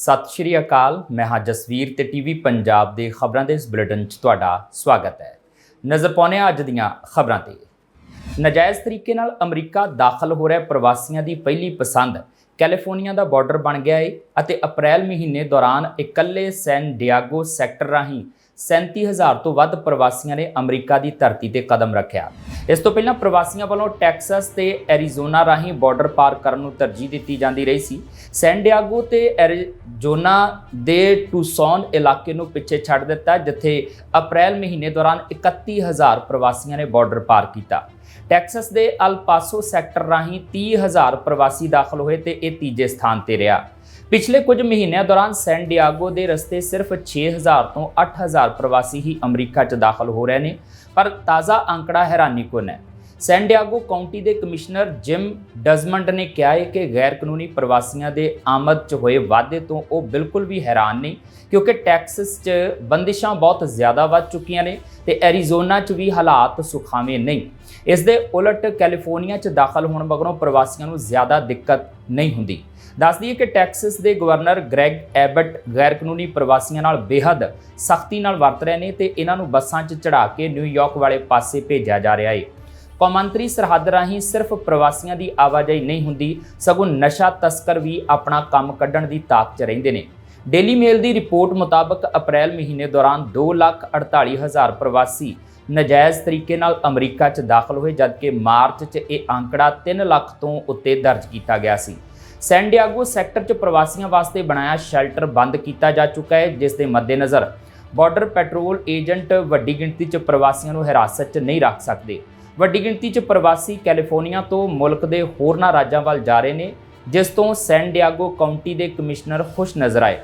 ਸਤਿ ਸ਼੍ਰੀ ਅਕਾਲ, ਮੈਂ ਹਾਂ ਜਸਵੀਰ ਤੇ ਟੀਵੀ ਪੰਜਾਬ ਦੇ ਖਬਰਾਂ ਦੇ ਇਸ ਬੁਲੇਟਿਨ 'ਚ ਤੁਹਾਡਾ ਸਵਾਗਤ ਹੈ। ਨਜ਼ਰ ਪਾਉਂਦੇ ਹਾਂ ਅੱਜ ਦੀਆਂ ਖਬਰਾਂ ਤੇ। ਨਜਾਇਜ਼ ਤਰੀਕੇ ਨਾਲ ਅਮਰੀਕਾ ਦਾਖਲ ਹੋ ਰਹੇ ਪ੍ਰਵਾਸੀਆਂ ਦੀ ਪਹਿਲੀ ਪਸੰਦ, ਕੈਲੀਫੋਰਨੀਆ ਦਾ ਬਾਰਡਰ ਬਣ ਗਿਆ ਹੈ ਅਤੇ ਅਪ੍ਰੈਲ ਮਹੀਨੇ ਦੌਰਾਨ ਇਕੱਲੇ ਸੈਨ ਡਿਆਗੋ ਸੈਕਟਰ ਰਾਹੀਂ 37000 ਤੋਂ ਵੱਧ ਪ੍ਰਵਾਸੀਆਂ ਨੇ ਅਮਰੀਕਾ ਦੀ ਧਰਤੀ ਤੇ ਕਦਮ ਰੱਖਿਆ। ਇਸ ਤੋਂ ਪਹਿਲਾਂ ਪ੍ਰਵਾਸੀਆਂ ਵੱਲੋਂ ਟੈਕਸਸ ਤੇ ਐਰੀਜ਼ੋਨਾ ਰਾਹੀਂ ਬਾਰਡਰ ਪਾਰ ਕਰਨ ਨੂੰ ਤਰਜੀਹ ਦਿੱਤੀ ਜਾਂਦੀ ਰਹੀ ਸੀ। ਸੈਨ ਡਿਆਗੋ ਤੇ ਐਰੀਜ਼ੋਨਾ ਦੇ ਟੂਸੌਨ ਇਲਾਕੇ ਨੂੰ ਪਿੱਛੇ ਛੱਡ ਦਿੱਤਾ, ਜਿੱਥੇ ਅਪ੍ਰੈਲ ਮਹੀਨੇ ਦੌਰਾਨ 31000 ਪ੍ਰਵਾਸੀਆਂ ਨੇ ਬਾਰਡਰ ਪਾਰ ਕੀਤਾ। ਟੈਕਸਸ ਦੇ ਅਲ ਪਾਸੋ ਸੈਕਟਰ ਰਾਹੀਂ 30000 ਪ੍ਰਵਾਸੀ ਦਾਖਲ ਹੋਏ ਤੇ ਇਹ ਤੀਜੇ ਸਥਾਨ ਤੇ ਰਿਹਾ। ਪਿਛਲੇ ਕੁਝ ਮਹੀਨਿਆਂ ਦੌਰਾਨ ਸੈਨ ਡਿਆਗੋ ਦੇ ਰਸਤੇ ਸਿਰਫ 6000 ਤੋਂ 8000 ਪ੍ਰਵਾਸੀ ਹੀ ਅਮਰੀਕਾ 'ਚ ਦਾਖਲ ਹੋ ਰਹੇ ਨੇ, ਪਰ ਤਾਜ਼ਾ ਅੰਕੜਾ ਹੈਰਾਨੀਕੁਨ ਹੈ? ਸੈਨ ਡਿਆਗੋ ਕਾਉਂਟੀ ਦੇ ਕਮਿਸ਼ਨਰ ਜਿਮ ਡਜ਼ਮੰਡ ਨੇ ਕਿਹਾ ਹੈ ਕਿ ਗੈਰ ਕਾਨੂੰਨੀ ਪ੍ਰਵਾਸੀਆਂ ਦੇ ਆਮਦ 'ਚ ਹੋਏ ਵਾਧੇ ਤੋਂ ਉਹ ਬਿਲਕੁਲ ਵੀ ਹੈਰਾਨ ਨਹੀਂ, ਕਿਉਂਕਿ ਟੈਕਸਸ 'ਚ ਬੰਦਿਸ਼ਾਂ ਬਹੁਤ ਜ਼ਿਆਦਾ ਵੱਧ ਚੁੱਕੀਆਂ ਨੇ ਤੇ ਐਰੀਜ਼ੋਨਾ 'ਚ ਵੀ ਹਾਲਾਤ ਸੁਖਾਵੇਂ ਨਹੀਂ। ਇਸ ਦੇ ਉਲਟ ਕੈਲੀਫੋਰਨੀਆ 'ਚ ਦਾਖਲ ਹੋਣ ਮਗਰੋਂ ਪ੍ਰਵਾਸੀਆਂ ਨੂੰ ਜ਼ਿਆਦਾ ਦਿੱਕਤ ਨਹੀਂ ਹੁੰਦੀ। ਦੱਸ ਦਈਏ ਕਿ ਟੈਕਸਸ ਦੇ ਗਵਰਨਰ ਗ੍ਰੈਗ ਐਬਟ ਗੈਰ ਕਾਨੂੰਨੀ ਪ੍ਰਵਾਸੀਆਂ ਨਾਲ ਬੇਹੱਦ ਸਖਤੀ ਨਾਲ ਵਰਤ ਰਹੇ ਨੇ ਤੇ ਇਹਨਾਂ ਨੂੰ ਬੱਸਾਂ 'ਚ ਚੜਾ ਕੇ ਨਿਊਯਾਰਕ ਵਾਲੇ ਪਾਸੇ ਭੇਜਿਆ ਜਾ ਰਿਹਾ ਹੈ ਕੌਮਾਂਤਰੀ ਸਰਹੱਦ ਰਾਹੀਂ ਸਿਰਫ ਪ੍ਰਵਾਸੀਆਂ ਦੀ ਆਵਾਜਾਈ ਨਹੀਂ ਹੁੰਦੀ, ਸਗੋਂ ਨਸ਼ਾ ਤਸਕਰ ਵੀ ਆਪਣਾ ਕੰਮ ਕੱਢਣ ਦੀ ਤਾਕ 'ਚ ਰਹਿੰਦੇ ਨੇ। ਡੇਲੀ ਮੇਲ ਦੀ ਰਿਪੋਰਟ ਮੁਤਾਬਕ ਅਪ੍ਰੈਲ ਮਹੀਨੇ ਦੌਰਾਨ 248000 ਪ੍ਰਵਾਸੀ ਨਜਾਇਜ਼ ਤਰੀਕੇ ਨਾਲ ਅਮਰੀਕਾ 'ਚ ਦਾਖਲ ਹੋਏ, ਜਦਕਿ ਮਾਰਚ 'ਚ ਇਹ ਅੰਕੜਾ 3 ਲੱਖ ਤੋਂ ਉੱਤੇ ਦਰਜ ਕੀਤਾ ਗਿਆ ਸੀ। ਸੈਨ ਸੈਕਟਰ 'ਚ ਪ੍ਰਵਾਸੀਆਂ ਵਾਸਤੇ ਬਣਾਇਆ ਸ਼ੈਲਟਰ ਬੰਦ ਕੀਤਾ ਜਾ ਚੁੱਕਾ ਹੈ, ਜਿਸ ਦੇ ਮੱਦੇਨਜ਼ਰ ਬਾਰਡਰ ਪੈਟਰੋਲ ਏਜੰਟ ਵੱਡੀ ਗਿਣਤੀ 'ਚ ਪ੍ਰਵਾਸੀਆਂ ਨੂੰ ਹਿਰਾਸਤ 'ਚ ਨਹੀਂ ਰੱਖ ਸਕਦੇ। ਵੱਡੀ ਗਿਣਤੀ 'ਚ ਪ੍ਰਵਾਸੀ ਕੈਲੀਫੋਰਨੀਆ ਤੋਂ ਮੁਲਕ ਦੇ ਹੋਰਨਾਂ ਰਾਜਾਂ ਵੱਲ ਜਾ ਰਹੇ ਨੇ, ਜਿਸ ਤੋਂ ਸੈਨ ਡਿਆਗੋ ਕਾਉਂਟੀ ਦੇ ਕਮਿਸ਼ਨਰ ਖੁਸ਼ ਨਜ਼ਰ ਆਏ।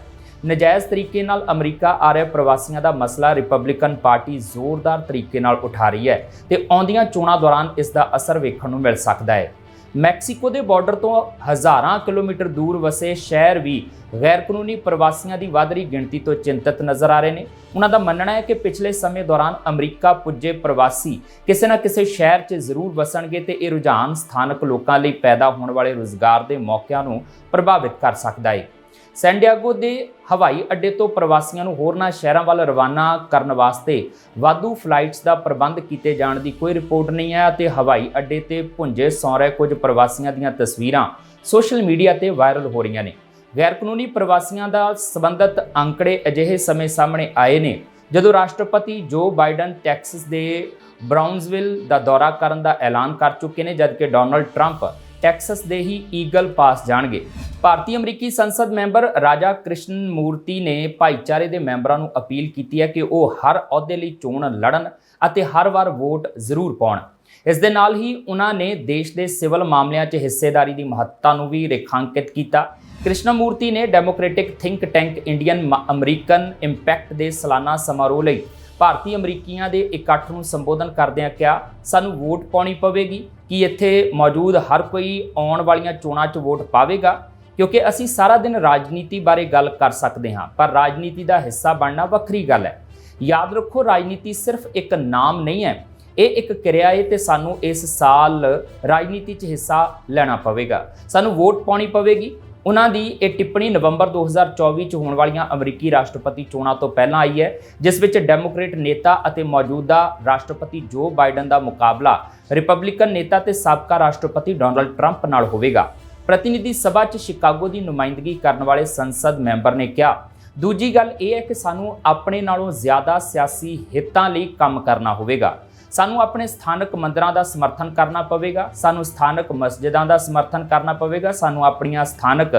ਨਜਾਇਜ਼ ਤਰੀਕੇ ਨਾਲ ਅਮਰੀਕਾ ਆ ਰਹੇ ਪ੍ਰਵਾਸੀਆਂ ਦਾ ਮਸਲਾ ਰਿਪਬਲਿਕਨ ਪਾਰਟੀ ਜ਼ੋਰਦਾਰ ਤਰੀਕੇ ਨਾਲ ਉਠਾ ਰਹੀ ਹੈ ਤੇ ਆਉਂਦੀਆਂ ਚੋਣਾਂ ਦੌਰਾਨ ਇਸ ਦਾ ਅਸਰ ਵੇਖਣ ਨੂੰ ਮਿਲ ਸਕਦਾ ਹੈ। ਮੈਕਸੀਕੋ ਦੇ ਬਾਰਡਰ ਤੋਂ ਹਜ਼ਾਰਾਂ ਕਿਲੋਮੀਟਰ ਦੂਰ ਵਸੇ ਸ਼ਹਿਰ ਵੀ ਗੈਰ ਕਾਨੂੰਨੀ ਪ੍ਰਵਾਸੀਆਂ ਦੀ ਵੱਧ ਰਹੀ ਗਿਣਤੀ ਤੋਂ ਚਿੰਤਤ ਨਜ਼ਰ ਆ ਰਹੇ ਨੇ। ਉਹਨਾਂ ਦਾ ਮੰਨਣਾ ਹੈ ਕਿ ਪਿਛਲੇ ਸਮੇਂ ਦੌਰਾਨ ਅਮਰੀਕਾ ਪੁੱਜੇ ਪ੍ਰਵਾਸੀ ਕਿਸੇ ਨਾ ਕਿਸੇ ਸ਼ਹਿਰ 'ਚ ਜ਼ਰੂਰ ਵਸਣਗੇ ਤੇ ਇਹ ਰੁਝਾਨ ਸਥਾਨਕ ਲੋਕਾਂ ਲਈ ਪੈਦਾ ਹੋਣ ਵਾਲੇ ਰੋਜ਼ਗਾਰ ਦੇ ਮੌਕਿਆਂ ਨੂੰ ਪ੍ਰਭਾਵਿਤ ਕਰ ਸਕਦਾ ਹੈ ਸੈਨ ਦੇ ਹਵਾਈ ਅੱਡੇ ਤੋਂ ਪ੍ਰਵਾਸੀਆਂ ਨੂੰ ਹੋਰਨਾਂ ਸ਼ਹਿਰਾਂ ਵੱਲ ਰਵਾਨਾ ਕਰਨ ਵਾਸਤੇ ਵਾਧੂ ਫਲਾਈਟਸ ਦਾ ਪ੍ਰਬੰਧ ਕੀਤੇ ਜਾਣ ਦੀ ਕੋਈ ਰਿਪੋਰਟ ਨਹੀਂ ਹੈ ਅਤੇ ਹਵਾਈ ਅੱਡੇ ਤੇ ਭੁੰਜੇ ਸੌ ਰਹੇ ਕੁਝ ਪ੍ਰਵਾਸੀਆਂ ਦੀਆਂ ਤਸਵੀਰਾਂ ਸੋਸ਼ਲ ਮੀਡੀਆ ਤੇ ਵਾਇਰਲ ਹੋ ਰਹੀਆਂ ਨੇ। ਗੈਰ ਕਾਨੂੰਨੀ ਪ੍ਰਵਾਸੀਆਂ ਦਾ ਸੰਬੰਧਿਤ ਅੰਕੜੇ ਅਜਿਹੇ ਸਮੇਂ ਸਾਹਮਣੇ ਆਏ ਨੇ, ਜਦੋਂ ਰਾਸ਼ਟਰਪਤੀ ਜੋ ਬਾਈਡਨ ਟੈਕਸਸ ਦੇ ਬਰਾਊਨਸਵਿਲ ਦਾ ਦੌਰਾ ਕਰਨ ਦਾ ਐਲਾਨ ਕਰ ਚੁੱਕੇ ਨੇ, ਜਦਕਿ ਡੋਨਲਡ ਟਰੰਪ ਟੈਕਸਸ ਦੇ ਹੀ ਈਗਲ ਪਾਸ ਜਾਣਗੇ। ਭਾਰਤੀ ਅਮਰੀਕੀ ਸੰਸਦ ਮੈਂਬਰ ਰਾਜਾ ਕ੍ਰਿਸ਼ਨ ਮੂਰਤੀ ਨੇ ਭਾਈਚਾਰੇ ਦੇ ਮੈਂਬਰਾਂ ਨੂੰ ਅਪੀਲ ਕੀਤੀ ਹੈ ਕਿ ਉਹ ਹਰ ਅਹੁਦੇ ਲਈ ਚੋਣ ਲੜਨ ਅਤੇ ਹਰ ਵਾਰ ਵੋਟ ਜ਼ਰੂਰ ਪਾਉਣ। ਇਸ ਦੇ ਨਾਲ ਹੀ ਉਹਨਾਂ ਨੇ ਦੇਸ਼ ਦੇ ਸਿਵਲ ਮਾਮਲਿਆਂ 'ਚ ਹਿੱਸੇਦਾਰੀ ਦੀ ਮਹੱਤਤਾ ਨੂੰ ਵੀ ਰੇਖਾਂਕਿਤ ਕੀਤਾ। ਕ੍ਰਿਸ਼ਨ ਮੂਰਤੀ ਨੇ Democratic think tank Indian American Impact ਦੇ ਸਾਲਾਨਾ ਸਮਾਰੋਹ ਲਈ ਭਾਰਤੀ ਅਮਰੀਕੀਆਂ ਦੇ ਇਕੱਠ ਨੂੰ ਸੰਬੋਧਨ ਕਰਦਿਆਂ ਕਿਹਾ, ਸਾਨੂੰ ਵੋਟ ਪਾਉਣੀ ਪਵੇਗੀ। ਕਿ ਇੱਥੇ ਮੌਜੂਦ ਹਰ ਕੋਈ ਆਉਣ ਵਾਲੀਆਂ ਚੋਣਾਂ 'ਚ ਵੋਟ ਪਾਵੇਗਾ? ਕਿਉਂਕਿ ਅਸੀਂ ਸਾਰਾ ਦਿਨ ਰਾਜਨੀਤੀ ਬਾਰੇ ਗੱਲ ਕਰ ਸਕਦੇ ਹਾਂ, ਪਰ ਰਾਜਨੀਤੀ ਦਾ ਹਿੱਸਾ ਬਣਨਾ ਵੱਖਰੀ ਗੱਲ ਹੈ। ਯਾਦ ਰੱਖੋ, ਰਾਜਨੀਤੀ ਸਿਰਫ ਇੱਕ ਨਾਮ ਨਹੀਂ ਹੈ। ਇਹ ਇੱਕ ਕਿਰਿਆ ਹੈ ਤੇ ਸਾਨੂੰ ਇਸ ਸਾਲ ਰਾਜਨੀਤੀ 'ਚ ਹਿੱਸਾ ਲੈਣਾ ਪਵੇਗਾ। ਸਾਨੂੰ ਵੋਟ ਪਾਉਣੀ ਪਵੇਗੀ। ਉਹਨਾਂ ਦੀ ਇਹ ਟਿੱਪਣੀ ਨਵੰਬਰ 2024 ਚ ਹੋਣ ਵਾਲੀਆਂ ਅਮਰੀਕੀ ਰਾਸ਼ਟਰਪਤੀ ਚੋਣਾਂ ਤੋਂ ਪਹਿਲਾਂ ਆਈ ਹੈ, ਜਿਸ ਵਿੱਚ ਡੈਮੋਕ੍ਰੇਟ ਨੇਤਾ ਅਤੇ ਮੌਜੂਦਾ ਰਾਸ਼ਟਰਪਤੀ ਜੋ ਬਾਈਡਨ ਦਾ ਮੁਕਾਬਲਾ ਰਿਪਬਲਿਕਨ ਨੇਤਾ ਤੇ ਸਾਬਕਾ ਰਾਸ਼ਟਰਪਤੀ ਡੋਨਲਡ ਟਰੰਪ ਨਾਲ ਹੋਵੇਗਾ। ਪ੍ਰਤੀਨਿਧੀ ਸਭਾ 'ਚ ਸ਼ਿਕਾਗੋ ਦੀ ਨੁਮਾਇੰਦਗੀ ਕਰਨ ਵਾਲੇ ਸੰਸਦ ਮੈਂਬਰ ਨੇ ਕਿਹਾ, ਦੂਜੀ ਗੱਲ ਇਹ ਹੈ ਕਿ ਸਾਨੂੰ ਆਪਣੇ ਨਾਲੋਂ ਜ਼ਿਆਦਾ ਸਿਆਸੀ ਹਿੱਤਾਂ ਲਈ ਕੰਮ ਕਰਨਾ ਹੋਵੇਗਾ। ਸਾਨੂੰ ਆਪਣੇ ਸਥਾਨਕ ਮੰਦਰਾਂ ਦਾ ਸਮਰਥਨ ਕਰਨਾ ਪਵੇਗਾ, ਸਾਨੂੰ ਸਥਾਨਕ ਮਸਜਿਦਾਂ ਦਾ ਸਮਰਥਨ ਕਰਨਾ ਪਵੇਗਾ, ਸਾਨੂੰ ਆਪਣੀਆਂ ਸਥਾਨਕ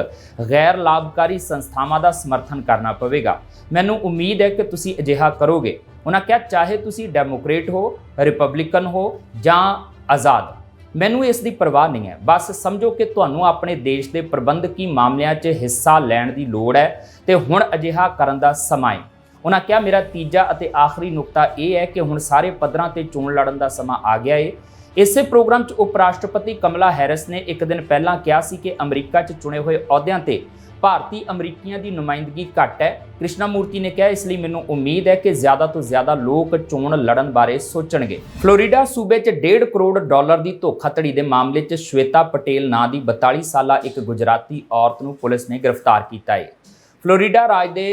ਗੈਰ ਲਾਭਕਾਰੀ ਸੰਸਥਾਵਾਂ ਦਾ ਸਮਰਥਨ ਕਰਨਾ ਪਵੇਗਾ। ਮੈਨੂੰ ਉਮੀਦ ਹੈ ਕਿ ਤੁਸੀਂ ਅਜਿਹਾ ਕਰੋਗੇ। ਉਹਨਾਂ ਕਿਹਾ, ਚਾਹੇ ਤੁਸੀਂ ਡੈਮੋਕ੍ਰੇਟ ਹੋ, ਰਿਪਬਲਿਕਨ ਹੋ ਜਾਂ ਆਜ਼ਾਦ ਮੈਨੂੰ ਇਸ ਦੀ ਪਰਵਾਹ ਨਹੀਂ ਹੈ। ਬਸ ਸਮਝੋ ਕਿ ਤੁਹਾਨੂੰ ਆਪਣੇ ਦੇਸ਼ ਦੇ ਪ੍ਰਬੰਧਕੀ ਮਾਮਲਿਆਂ 'ਚ ਹਿੱਸਾ ਲੈਣ ਦੀ ਲੋੜ ਹੈ ਤੇ ਹੁਣ ਅਜਿਹਾ ਕਰਨ ਦਾ ਸਮਾਂ ਹੈ। ਉਹਨਾਂ ਕਿਹਾ, ਮੇਰਾ ਤੀਜਾ ਅਤੇ ਆਖਰੀ ਨੁਕਤਾ ਇਹ ਹੈ ਕਿ ਹੁਣ ਸਾਰੇ ਪੱਧਰਾਂ ਤੇ ਚੋਣ ਲੜਨ ਦਾ ਸਮਾਂ ਆ ਗਿਆ ਏ। ਇਸੇ ਪ੍ਰੋਗਰਾਮ 'ਚ ਉਪ ਰਾਸ਼ਟਰਪਤੀ ਕਮਲਾ ਹੈਰਿਸ ਨੇ ਇੱਕ ਦਿਨ ਪਹਿਲਾਂ ਕਿਹਾ ਸੀ ਕਿ ਅਮਰੀਕਾ 'ਚ ਚੁਣੇ ਹੋਏ ਅਹੁਦਿਆਂ ਤੇ ਭਾਰਤੀ ਅਮਰੀਕੀਆਂ ਦੀ ਨੁਮਾਇੰਦਗੀ ਘੱਟ ਹੈ। ਕ੍ਰਿਸ਼ਨਾ ਮੂਰਤੀ ਨੇ ਕਿਹਾ, ਇਸ ਲਈ ਮੈਨੂੰ ਉਮੀਦ ਹੈ ਕਿ ਜ਼ਿਆਦਾ ਤੋਂ ਜ਼ਿਆਦਾ ਲੋਕ ਚੋਣ ਲੜਨ ਬਾਰੇ ਸੋਚਣਗੇ। ਫਲੋਰੀਡਾ ਸੂਬੇ 'ਚ 1.5 ਕਰੋੜ ਡਾਲਰ ਦੀ ਧੋਖਾਧੜੀ ਦੇ ਮਾਮਲੇ 'ਚ ਸ਼ਵੇਤਾ ਪਟੇਲ ਨਾਂ ਦੀ 42 ਸਾਲਾ ਇੱਕ ਗੁਜਰਾਤੀ ਔਰਤ ਨੂੰ ਪੁਲਿਸ ਨੇ ਗ੍ਰਿਫਤਾਰ ਕੀਤਾ ਹੈ ਫਲੋਰੀਡਾ ਰਾਜ ਦੇ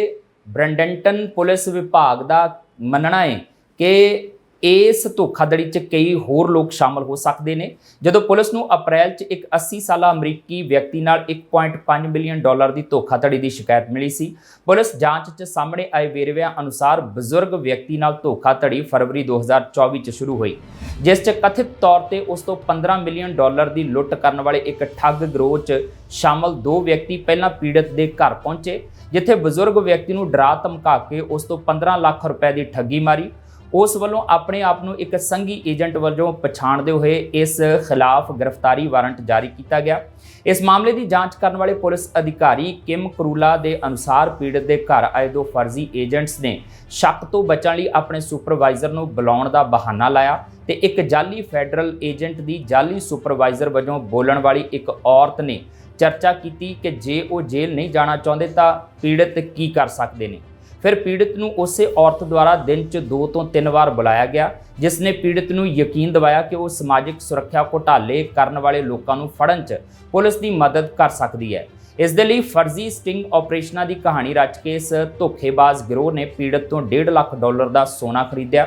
ਬ੍ਰੈਂਡਨਟਨ ਪੁਲਿਸ ਵਿਭਾਗ ਦਾ ਮੰਨਣਾ ਹੈ ਕਿ ਇਸ ਧੋਖਾਧੜੀ 'ਚ ਕਈ ਹੋਰ ਲੋਕ ਸ਼ਾਮਲ ਹੋ ਸਕਦੇ ਨੇ। ਜਦੋਂ ਪੁਲਿਸ ਨੂੰ ਅਪ੍ਰੈਲ 'ਚ ਇੱਕ 80 ਸਾਲਾ ਅਮਰੀਕੀ ਵਿਅਕਤੀ ਨਾਲ 1.5 ਮਿਲੀਅਨ ਡਾਲਰ ਦੀ ਧੋਖਾਧੜੀ ਦੀ ਸ਼ਿਕਾਇਤ ਮਿਲੀ ਸੀ, ਪੁਲਿਸ ਜਾਂਚ 'ਚ ਸਾਹਮਣੇ ਆਏ ਵੇਰਵਿਆਂ ਅਨੁਸਾਰ ਬਜ਼ੁਰਗ ਵਿਅਕਤੀ ਨਾਲ ਧੋਖਾਧੜੀ ਫਰਵਰੀ 2024 'ਚ ਸ਼ੁਰੂ ਹੋਈ, ਜਿਸ 'ਚ ਕਥਿਤ ਤੌਰ ਤੇ ਉਸ ਤੋਂ 15 ਮਿਲੀਅਨ ਡਾਲਰ ਦੀ ਲੁੱਟ ਕਰਨ ਵਾਲੇ ਇੱਕ ਠੱਗ ਗਰੋਹ 'ਚ ਸ਼ਾਮਲ ਦੋ ਵਿਅਕਤੀ ਪਹਿਲਾਂ ਪੀੜਤ ਦੇ ਘਰ ਪਹੁੰਚੇ, ਜਿੱਥੇ ਬਜ਼ੁਰਗ ਵਿਅਕਤੀ ਨੂੰ ਡਰਾ ਧਮਕਾ ਕੇ ਉਸ ਤੋਂ 15 ਲੱਖ ਰੁਪਏ ਦੀ ਠੱਗੀ ਮਾਰੀ। ਉਸ ਵੱਲੋਂ ਆਪਣੇ ਆਪ ਨੂੰ ਇੱਕ ਸੰਘੀ ਏਜੰਟ ਵਜੋਂ ਪਛਾਣਦੇ ਹੋਏ ਇਸ ਖਿਲਾਫ ਗ੍ਰਿਫਤਾਰੀ ਵਾਰੰਟ ਜਾਰੀ ਕੀਤਾ ਗਿਆ। ਇਸ ਮਾਮਲੇ ਦੀ ਜਾਂਚ ਕਰਨ ਵਾਲੇ ਪੁਲਿਸ ਅਧਿਕਾਰੀ ਕਿਮ ਕਰੂਲਾ ਦੇ ਅਨੁਸਾਰ ਪੀੜਤ ਦੇ ਘਰ ਆਏ ਦੋ ਫਰਜ਼ੀ ਏਜੰਟਸ ਨੇ ਸ਼ੱਕ ਤੋਂ ਬਚਣ ਲਈ ਆਪਣੇ ਸੁਪਰਵਾਈਜ਼ਰ ਨੂੰ ਬੁਲਾਉਣ ਦਾ ਬਹਾਨਾ ਲਾਇਆ ਤੇ ਇੱਕ ਜਾਲੀ ਫੈਡਰਲ ਏਜੰਟ ਦੀ ਜਾਲੀ ਸੁਪਰਵਾਈਜ਼ਰ ਵਜੋਂ ਬੋਲਣ ਵਾਲੀ ਇੱਕ ਔਰਤ ਨੇ ਚਰਚਾ ਕੀਤੀ ਕਿ ਜੇ ਉਹ ਜੇਲ੍ਹ ਨਹੀਂ ਜਾਣਾ ਚਾਹੁੰਦੇ ਤਾਂ ਪੀੜਤ ਕੀ ਕਰ ਸਕਦੇ ਨੇ। ਫਿਰ ਪੀੜਤ ਨੂੰ ਉਸੇ ਔਰਤ ਦੁਆਰਾ ਦਿਨ 'ਚ ਦੋ ਤੋਂ ਤਿੰਨ ਵਾਰ ਬੁਲਾਇਆ ਗਿਆ, ਜਿਸ ਨੇ ਪੀੜਤ ਨੂੰ ਯਕੀਨ ਦਿਵਾਇਆ ਕਿ ਉਹ ਸਮਾਜਿਕ ਸੁਰੱਖਿਆ ਘੁਟਾਲੇ ਕਰਨ ਵਾਲੇ ਲੋਕਾਂ ਨੂੰ ਫੜਨ 'ਚ ਪੁਲਿਸ ਦੀ ਮਦਦ ਕਰ ਸਕਦੀ ਹੈ। ਇਸ ਦੇ ਲਈ ਫਰਜ਼ੀ ਸਟਿੰਗ ਆਪਰੇਸ਼ਨਾਂ ਦੀ ਕਹਾਣੀ ਰਚ ਕੇ ਇਸ ਧੋਖੇਬਾਜ਼ ਗਿਰੋਹ ਨੇ ਪੀੜਤ ਤੋਂ 1.5 ਲੱਖ ਡਾਲਰ ਦਾ ਸੋਨਾ ਖਰੀਦਿਆ।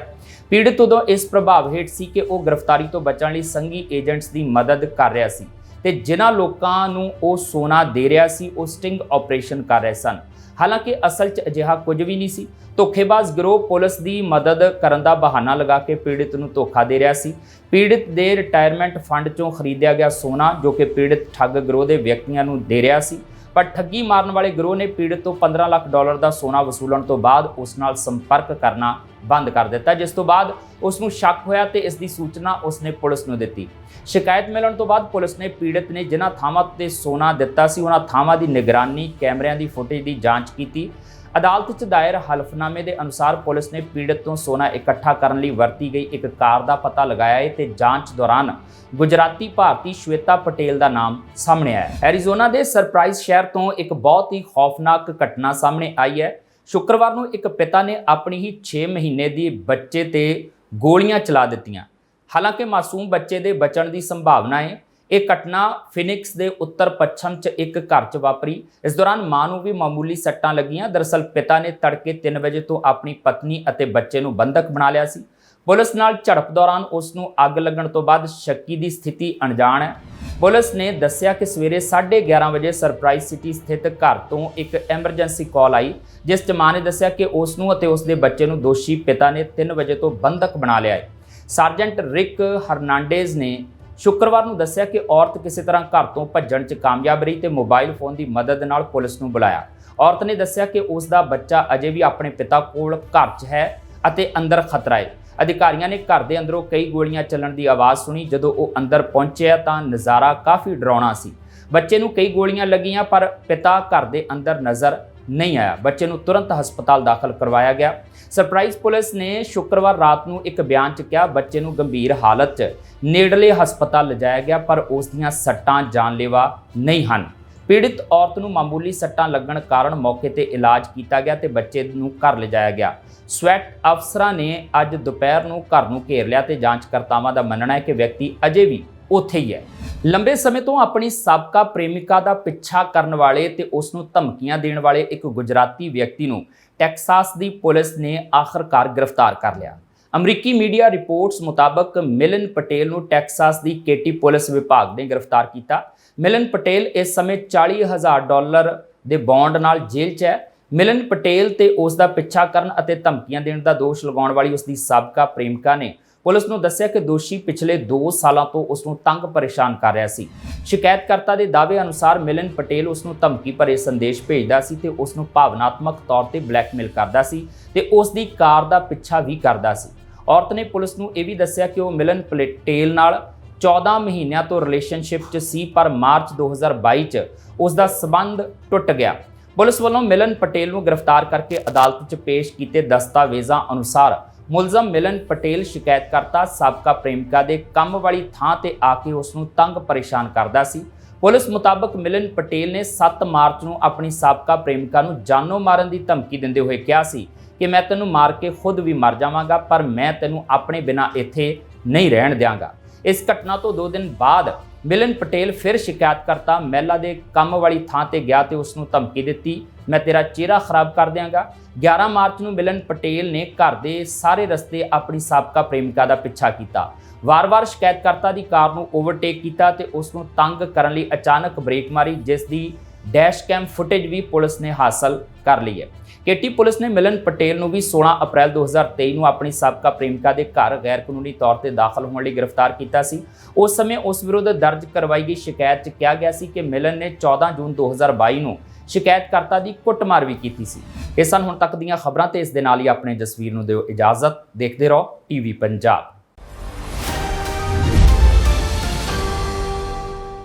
ਪੀੜਤ ਉਦੋਂ ਇਸ ਪ੍ਰਭਾਵ ਹੇਠ ਸੀ ਕਿ ਉਹ ਗ੍ਰਿਫਤਾਰੀ ਤੋਂ ਬਚਣ ਲਈ ਸੰਘੀ ਏਜੰਟਸ ਦੀ ਮਦਦ ਕਰ ਰਿਹਾ ਸੀ ਤੇ ਜਿਨ੍ਹਾਂ ਲੋਕਾਂ ਨੂੰ ਉਹ ਸੋਨਾ ਦੇ ਰਿਹਾ ਸੀ, ਉਹ ਸਟਿੰਗ ਆਪਰੇਸ਼ਨ ਕਰ ਰਹੇ ਸਨ। ਹਾਲਾਂਕਿ ਅਸਲ 'ਚ ਅਜਿਹਾ ਕੁਝ ਵੀ ਨਹੀਂ ਸੀ। ਧੋਖੇਬਾਜ਼ ਗਿਰੋਹ ਪੁਲਿਸ ਦੀ ਮਦਦ ਕਰਨ ਦਾ ਬਹਾਨਾ ਲਗਾ ਕੇ ਪੀੜਤ ਨੂੰ ਧੋਖਾ ਦੇ ਰਿਹਾ ਸੀ। ਪੀੜਿਤ ਦੇ ਰਿਟਾਇਰਮੈਂਟ ਫੰਡ 'ਚੋਂ ਖਰੀਦਿਆ ਗਿਆ ਸੋਨਾ ਜੋ ਕਿ ਪੀੜਤ ਠੱਗ ਗਿਰੋਹ ਦੇ ਵਿਅਕਤੀਆਂ ਨੂੰ ਦੇ ਰਿਹਾ ਸੀ। ਪਰ ਠੱਗੀ ਮਾਰਨ ਵਾਲੇ ਗਰੋਹ ਨੇ ਪੀੜਤ ਤੋਂ 15 ਲੱਖ ਡਾਲਰ ਦਾ ਸੋਨਾ ਵਸੂਲਣ ਤੋਂ ਬਾਅਦ ਉਸ ਨਾਲ ਸੰਪਰਕ ਕਰਨਾ ਬੰਦ ਕਰ ਦਿੱਤਾ, ਜਿਸ ਤੋਂ ਬਾਅਦ ਉਸ ਨੂੰ ਸ਼ੱਕ ਹੋਇਆ ਤੇ ਇਸ ਦੀ ਸੂਚਨਾ ਉਸ ਨੇ ਪੁਲਿਸ ਨੂੰ ਦਿੱਤੀ। ਸ਼ਿਕਾਇਤ ਮਿਲਣ ਤੋਂ ਬਾਅਦ ਪੁਲਿਸ ਨੇ ਪੀੜਤ ਨੇ ਜਿਨ੍ਹਾਂ ਥਾਵਾਂ ਤੇ ਸੋਨਾ ਦਿੱਤਾ ਸੀ, ਉਹਨਾਂ ਥਾਵਾਂ ਦੀ ਨਿਗਰਾਨੀ, ਕੈਮਰਿਆਂ ਦੀ ਫੁਟੇਜ ਦੀ ਜਾਂਚ ਕੀਤੀ ਅਦਾਲਤ 'ਚ ਦਾਇਰ ਹਲਫਨਾਮੇ ਦੇ ਅਨੁਸਾਰ ਪੁਲਿਸ ਨੇ ਪੀੜਤ ਤੋਂ ਸੋਨਾ ਇਕੱਠਾ ਕਰਨ ਲਈ ਵਰਤੀ ਗਈ ਇੱਕ ਕਾਰ ਦਾ ਪਤਾ ਲਗਾਇਆ ਹੈ ਤੇ ਜਾਂਚ ਦੌਰਾਨ ਗੁਜਰਾਤੀ ਭਾਰਤੀ ਸ਼ਵੇਤਾ ਪਟੇਲ ਦਾ ਨਾਮ ਸਾਹਮਣੇ ਆਇਆ ਹੈ। ਐਰੀਜ਼ੋਨਾ ਦੇ ਸਰਪ੍ਰਾਈਜ਼ ਸ਼ਹਿਰ ਤੋਂ ਇੱਕ ਬਹੁਤ ਹੀ ਖੌਫਨਾਕ ਘਟਨਾ ਸਾਹਮਣੇ ਆਈ ਹੈ। ਸ਼ੁੱਕਰਵਾਰ ਨੂੰ ਇੱਕ ਪਿਤਾ ਨੇ ਆਪਣੀ ਹੀ 6 ਮਹੀਨੇ ਦੀ ਬੱਚੇ ਤੇ ਗੋਲੀਆਂ ਚਲਾ ਦਿੱਤੀਆਂ। ਹਾਲਾਂਕਿ ਮਾਸੂਮ ਬੱਚੇ ਦੇ ਬਚਣ ਦੀ ਸੰਭਾਵਨਾ ਹੈ। ਇਹ ਘਟਨਾ ਫਿਨਿਕਸ ਦੇ ਉੱਤਰ ਪੱਛਮ 'ਚ ਇੱਕ ਘਰ 'ਚ ਵਾਪਰੀ। ਇਸ ਦੌਰਾਨ ਮਾਂ ਨੂੰ ਵੀ ਮਾਮੂਲੀ ਸੱਟਾਂ ਲੱਗੀਆਂ। ਦਰਅਸਲ ਪਿਤਾ ਨੇ ਤੜਕੇ 3 ਵਜੇ ਤੋਂ ਆਪਣੀ ਪਤਨੀ ਅਤੇ ਬੱਚੇ ਨੂੰ ਬੰਦਕ ਬਣਾ ਲਿਆ ਸੀ। ਪੁਲਿਸ ਨਾਲ ਝੜਪ ਦੌਰਾਨ ਉਸ ਨੂੰ ਅੱਗ ਲੱਗਣ ਤੋਂ ਬਾਅਦ ਸ਼ੱਕੀ ਦੀ ਸਥਿਤੀ ਅਣਜਾਣ ਹੈ। ਪੁਲਿਸ ਨੇ ਦੱਸਿਆ ਕਿ ਸਵੇਰੇ 11:30 ਵਜੇ ਸਰਪ੍ਰਾਈਜ਼ ਸਿਟੀ ਸਥਿਤ ਘਰ ਤੋਂ ਇੱਕ ਐਮਰਜੈਂਸੀ ਕਾਲ ਆਈ, ਜਿਸ 'ਚ ਮਾਂ ਨੇ ਦੱਸਿਆ ਕਿ ਉਸ ਨੂੰ ਅਤੇ ਉਸ ਦੇ ਬੱਚੇ ਨੂੰ ਦੋਸ਼ੀ ਪਿਤਾ ਨੇ 3 ਵਜੇ ਤੋਂ ਬੰਦਕ ਬਣਾ ਲਿਆ ਹੈ। ਸਰਜੈਂਟ ਰਿਕ ਹਰਨਾਂਡੇਜ਼ ਨੇ ਸ਼ੁੱਕਰਵਾਰ ਨੂੰ ਦੱਸਿਆ ਕਿ ਔਰਤ ਕਿਸੇ ਤਰ੍ਹਾਂ ਘਰ ਤੋਂ ਭੱਜਣ 'ਚ ਕਾਮਯਾਬ ਰਹੀ ਤੇ ਮੋਬਾਈਲ ਫੋਨ ਦੀ ਮਦਦ ਨਾਲ ਪੁਲਿਸ ਨੂੰ ਬੁਲਾਇਆ। ਔਰਤ ਨੇ ਦੱਸਿਆ ਕਿ ਉਸ ਦਾ ਬੱਚਾ ਅਜੇ ਵੀ ਆਪਣੇ ਪਿਤਾ ਕੋਲ ਘਰ 'ਚ ਹੈ ਅਤੇ ਅੰਦਰ ਖਤਰਾ ਹੈ ਅਧਿਕਾਰੀਆਂ ਨੇ ਘਰ ਦੇ ਅੰਦਰੋਂ ਕਈ ਗੋਲੀਆਂ ਚੱਲਣ ਦੀ ਆਵਾਜ਼ ਸੁਣੀ। ਜਦੋਂ ਉਹ ਅੰਦਰ ਪਹੁੰਚਿਆ ਤਾਂ ਨਜ਼ਾਰਾ ਕਾਫੀ ਡਰਾਉਣਾ ਸੀ। ਬੱਚੇ ਨੂੰ ਕਈ ਗੋਲੀਆਂ ਲੱਗੀਆਂ ਪਰ ਪਿਤਾ ਘਰ ਦੇ ਅੰਦਰ ਨਜ਼ਰ ਨਹੀਂ ਆਇਆ। ਬੱਚੇ ਨੂੰ ਤੁਰੰਤ ਹਸਪਤਾਲ ਦਾਖਲ ਕਰਵਾਇਆ ਗਿਆ। ਸਰਪ੍ਰਾਈਜ਼ ਪੁਲਿਸ ਨੇ ਸ਼ੁੱਕਰਵਾਰ ਰਾਤ ਨੂੰ ਇੱਕ ਬਿਆਨ 'ਚ ਕਿਹਾ, ਬੱਚੇ ਨੂੰ ਗੰਭੀਰ ਹਾਲਤ 'ਚ ਨੇੜਲੇ ਹਸਪਤਾਲ ਲਿਜਾਇਆ ਗਿਆ, ਪਰ ਉਸ ਦੀਆਂ ਸੱਟਾਂ ਜਾਨਲੇਵਾ ਨਹੀਂ ਹਨ। ਪੀੜਿਤ ਔਰਤ ਨੂੰ ਮਾਮੂਲੀ ਸੱਟਾਂ ਲੱਗਣ ਕਾਰਨ ਮੌਕੇ ਤੇ ਇਲਾਜ ਕੀਤਾ ਗਿਆ ਤੇ ਬੱਚੇ ਨੂੰ ਘਰ ਲਿਜਾਇਆ ਗਿਆ। ਸਵੈਟ ਅਫਸਰਾਂ ਨੇ ਅੱਜ ਦੁਪਹਿਰ ਨੂੰ ਘਰ ਨੂੰ ਘੇਰ ਲਿਆ ਤੇ ਜਾਂਚਕਰਤਾਵਾਂ ਦਾ ਮੰਨਣਾ ਹੈ ਕਿ ਵਿਅਕਤੀ ਅਜੇ ਵੀ ਉੱਥੇ ਹੀ ਹੈ। ਲੰਬੇ ਸਮੇਂ ਤੋਂ ਆਪਣੀ ਸਾਬਕਾ ਪ੍ਰੇਮਿਕਾ ਦਾ ਪਿੱਛਾ ਕਰਨ ਵਾਲੇ ਤੇ ਉਸ ਨੂੰ ਧਮਕੀਆਂ ਦੇਣ ਵਾਲੇ ਇੱਕ ਗੁਜਰਾਤੀ ਵਿਅਕਤੀ ਨੂੰ ਟੈਕਸਾਸ ਦੀ ਪੁਲਿਸ ਨੇ ਆਖਰਕਾਰ ਗ੍ਰਿਫਤਾਰ ਕਰ ਲਿਆ। ਅਮਰੀਕੀ ਮੀਡੀਆ ਰਿਪੋਰਟਸ ਮੁਤਾਬਕ ਮਿਲਨ ਪਟੇਲ ਨੂੰ ਟੈਕਸਾਸ ਦੀ ਕੇਟੀ ਪੁਲਿਸ ਵਿਭਾਗ ਨੇ ਗ੍ਰਿਫਤਾਰ ਕੀਤਾ। ਮਿਲਨ ਪਟੇਲ ਇਸ ਸਮੇਂ 40000 ਡਾਲਰ ਦੇ ਬੌਂਡ ਨਾਲ ਜੇਲ੍ਹ 'ਚ ਹੈ। ਮਿਲਨ ਪਟੇਲ ਤੇ ਉਸ ਦਾ ਪਿੱਛਾ ਕਰਨ ਅਤੇ ਧਮਕੀਆਂ ਦੇਣ ਦਾ ਦੋਸ਼ ਲਗਾਉਣ ਵਾਲੀ ਉਸ ਦੀ ਸਾਬਕਾ ਪ੍ਰੇਮਿਕਾ ਨੇ ਪੁਲਿਸ ਨੂੰ ਦੱਸਿਆ ਕਿ ਦੋਸ਼ੀ ਪਿਛਲੇ 2 ਸਾਲਾਂ ਤੋਂ ਉਸ ਨੂੰ ਤੰਗ ਪਰੇਸ਼ਾਨ ਕਰ ਰਿਹਾ ਸੀ। ਸ਼ਿਕਾਇਤਕਰਤਾ ਦੇ ਦਾਅਵੇ ਅਨੁਸਾਰ ਮਿਲਨ ਪਟੇਲ ਉਸ ਨੂੰ ਧਮਕੀ ਭਰੇ ਸੰਦੇਸ਼ ਭੇਜਦਾ ਸੀ ਤੇ ਉਸ ਨੂੰ ਭਾਵਨਾਤਮਕ ਤੌਰ ਤੇ ਬਲੈਕਮੇਲ ਕਰਦਾ ਸੀ ਤੇ ਉਸ ਦੀ ਕਾਰ ਦਾ ਪਿੱਛਾ ਵੀ ਕਰਦਾ ਸੀ। ਔਰਤ ਨੇ ਪੁਲਿਸ ਨੂੰ ਇਹ ਵੀ ਦੱਸਿਆ ਕਿ ਉਹ ਮਿਲਨ ਪਟੇਲ ਨਾਲ 14 ਮਹੀਨਿਆਂ ਤੋਂ ਰਿਲੇਸ਼ਨਸ਼ਿਪ 'ਚ ਸੀ, ਪਰ ਮਾਰਚ 2022 'ਚ ਉਸ ਦਾ ਸਬੰਧ ਟੁੱਟ ਗਿਆ। ਪੁਲਿਸ ਵੱਲੋਂ ਮਿਲਨ ਪਟੇਲ ਨੂੰ ਗ੍ਰਿਫਤਾਰ ਕਰਕੇ ਅਦਾਲਤ 'ਚ ਪੇਸ਼ ਕੀਤੇ ਦਸਤਾਵੇਜ਼ਾਂ ਅਨੁਸਾਰ ਮੁਲਜ਼ਮ ਮਿਲਨ ਪਟੇਲ ਸ਼ਿਕਾਇਤਕਰਤਾ ਸਾਬਕਾ ਪ੍ਰੇਮਿਕਾ ਦੇ ਕੰਮ ਵਾਲੀ ਥਾਂ ਤੇ ਆ ਕੇ ਉਸ ਨੂੰ ਤੰਗ ਪਰੇਸ਼ਾਨ ਕਰਦਾ ਸੀ। ਪੁਲਿਸ ਮੁਤਾਬਕ ਮਿਲਨ ਪਟੇਲ ਨੇ 7 ਮਾਰਚ ਨੂੰ ਆਪਣੀ ਸਾਬਕਾ ਪ੍ਰੇਮਿਕਾ ਨੂੰ ਜਾਨੋਂ ਮਾਰਨ ਦੀ ਧਮਕੀ ਦਿੰਦੇ ਹੋਏ ਕਿਹਾ ਸੀ ਕਿ ਮੈਂ ਤੈਨੂੰ ਮਾਰ ਕੇ ਖੁਦ ਵੀ ਮਰ ਜਾਵਾਂਗਾ, ਪਰ ਮੈਂ ਤੈਨੂੰ ਆਪਣੇ ਬਿਨਾਂ ਇੱਥੇ ਨਹੀਂ ਰਹਿਣ ਦਿਆਂਗਾ। ਇਸ ਘਟਨਾ ਤੋਂ 2 ਦਿਨ ਬਾਅਦ ਮਿਲਨ ਪਟੇਲ ਫਿਰ ਸ਼ਿਕਾਇਤਕਰਤਾ ਮਹਿਲਾ ਦੇ ਕੰਮ ਵਾਲੀ ਥਾਂ ਤੇ ਗਿਆ ਤੇ ਉਸ ਨੂੰ ਧਮਕੀ ਦਿੱਤੀ। ਮੈਂ ਤੇਰਾ ਚਿਹਰਾ ਖਰਾਬ ਕਰ ਦਿਆਂਗਾ। 11 ਮਾਰਚ ਨੂੰ ਮਿਲਨ ਪਟੇਲ ਨੇ ਘਰ ਦੇ ਸਾਰੇ ਰਸਤੇ ਆਪਣੀ ਸਾਬਕਾ ਪ੍ਰੇਮਿਕਾ ਦਾ ਪਿੱਛਾ ਕੀਤਾ। ਵਾਰ-ਵਾਰ ਸ਼ਿਕਾਇਤਕਰਤਾ ਦੀ ਕਾਰ ਨੂੰ ਓਵਰਟੇਕ ਕੀਤਾ ਤੇ ਉਸ ਨੂੰ ਤੰਗ ਕਰਨ ਲਈ ਅਚਾਨਕ ਬ੍ਰੇਕ ਮਾਰੀ, ਜਿਸ ਦੀ ਡੈਸ਼ ਕੈਮ ਫੁਟੇਜ ਵੀ ਪੁਲਿਸ ਨੇ ਹਾਸਲ ਕਰ ਲਈ ਹੈ। ਕੇਟੀ ਪੁਲਿਸ ਨੇ ਮਿਲਨ ਪਟੇਲ ਨੂੰ ਵੀ 16 ਅਪ੍ਰੈਲ 2023 ਨੂੰ ਆਪਣੀ ਸਾਬਕਾ ਪ੍ਰੇਮਿਕਾ ਦੇ ਘਰ ਗੈਰ ਕਾਨੂੰਨੀ ਤੌਰ ਤੇ ਦਾਖਲ ਹੋਣ ਲਈ ਗ੍ਰਿਫਤਾਰ ਕੀਤਾ ਸੀ। ਉਸ ਸਮੇਂ ਉਸ ਵਿਰੁੱਧ ਦਰਜ ਕਰਵਾਈ ਗਈ ਸ਼ਿਕਾਇਤ 'ਚ ਕਿਹਾ ਗਿਆ ਸੀ ਕਿ ਮਿਲਨ ਨੇ 14 ਜੂਨ 2022 ਨੂੰ ਸ਼ਿਕਾਇਤਕਰਤਾ ਦੀ ਕੁੱਟਮਾਰ ਵੀ ਕੀਤੀ ਸੀ। ਇਹ ਸਨ ਹੁਣ ਤੱਕ ਦੀਆਂ ਖਬਰਾਂ ਤੇ ਇਸ ਦੇ ਨਾਲ ਹੀ ਆਪਣੇ ਜਸਵੀਰ ਨੂੰ ਦਿਓ ਇਜਾਜ਼ਤ। ਦੇਖਦੇ ਰਹੋ, ਟੀਵੀ ਪੰਜਾਬ।